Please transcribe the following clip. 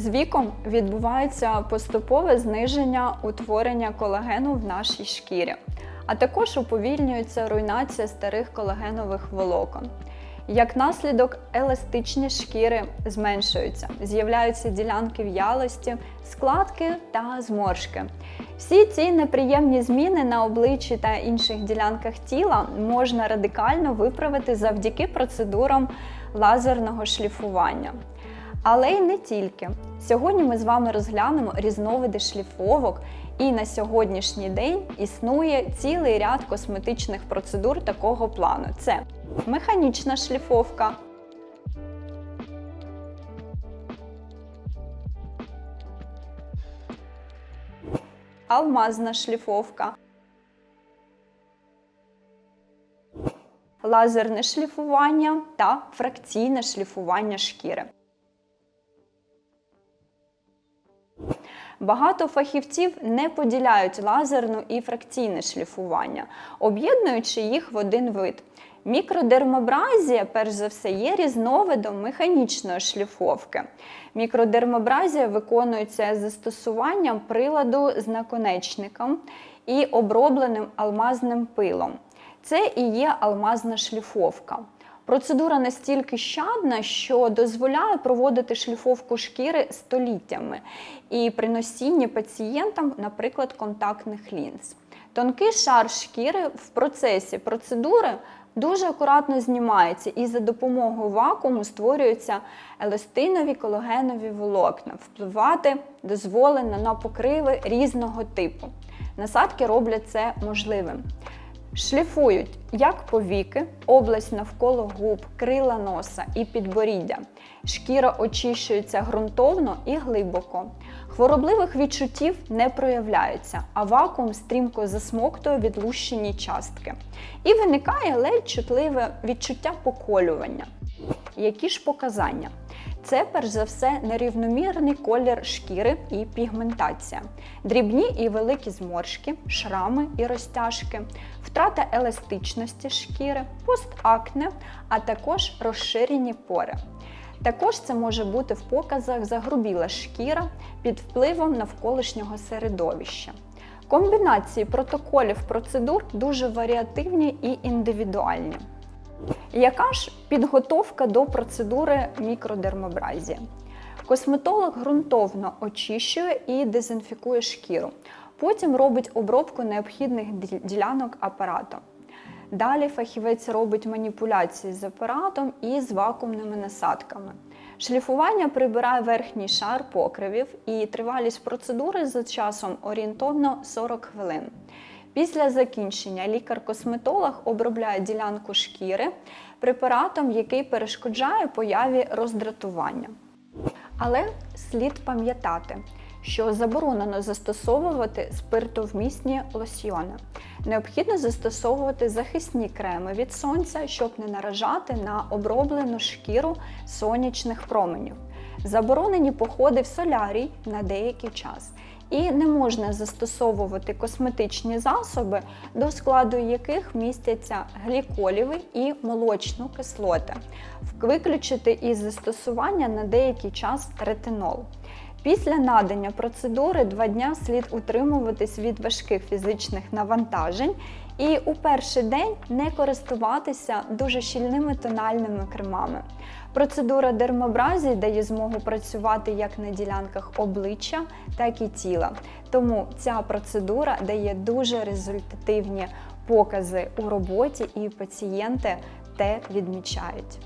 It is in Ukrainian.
З віком відбувається поступове зниження утворення колагену в нашій шкірі, а також уповільнюється руйнація старих колагенових волокон. Як наслідок, еластичність шкіри зменшується, з'являються ділянки в'ялості, складки та зморшки. Всі ці неприємні зміни на обличчі та інших ділянках тіла можна радикально виправити завдяки процедурам лазерного шліфування. Але й не тільки. Сьогодні ми з вами розглянемо різновиди шліфовок, і на сьогоднішній день існує цілий ряд косметичних процедур такого плану. Це механічна шліфовка, алмазна шліфовка, лазерне шліфування та фракційне шліфування шкіри. Багато фахівців не поділяють лазерну і фракційне шліфування, об'єднуючи їх в один вид. Мікродермобразія, перш за все, є різновидом механічної шліфовки. Мікродермобразія виконується застосуванням приладу з наконечником і обробленим алмазним пилом. Це і є алмазна шліфовка. Процедура настільки щадна, що дозволяє проводити шліфовку шкіри століттями і при носінні пацієнтам, наприклад, контактних лінз. Тонкий шар шкіри в процесі процедури дуже акуратно знімається і за допомогою вакууму створюються еластинові колагенові волокна. Впливати дозволено на покриви різного типу. Насадки роблять це можливим. Шліфують як повіки, область навколо губ, крила носа і підборіддя. Шкіра очищується ґрунтовно і глибоко. Хворобливих відчуттів не проявляється, а вакуум стрімко засмоктує відлущені частки. І виникає ледь чутливе відчуття поколювання. Які ж показання? Це, перш за все, нерівномірний колір шкіри і пігментація, дрібні і великі зморшки, шрами і розтяжки, втрата еластичності шкіри, постакне, а також розширені пори. Також це може бути в показах загрубіла шкіра під впливом навколишнього середовища. Комбінації протоколів процедур дуже варіативні і індивідуальні. Яка ж підготовка до процедури мікродермобразії? Косметолог ґрунтовно очищує і дезінфікує шкіру. Потім робить обробку необхідних ділянок апарату. Далі фахівець робить маніпуляції з апаратом і з вакуумними насадками. Шліфування прибирає верхній шар покривів і тривалість процедури за часом орієнтовно 40 хвилин. Після закінчення лікар-косметолог обробляє ділянку шкіри препаратом, який перешкоджає появі роздратування. Але слід пам'ятати, що заборонено застосовувати спиртовмісні лосьйони. Необхідно застосовувати захисні креми від сонця, щоб не наражати на оброблену шкіру сонячних променів. Заборонені походи в солярій на деякий час. І не можна застосовувати косметичні засоби, до складу яких містяться гліколіви і молочну кислоти. Виключити із застосування на деякий час ретинол. Після надання процедури два дня слід утримуватись від важких фізичних навантажень і у перший день не користуватися дуже щільними тональними кремами. Процедура дермобразії дає змогу працювати як на ділянках обличчя, так і тіла. Тому ця процедура дає дуже результативні покази у роботі, і пацієнти те відмічають.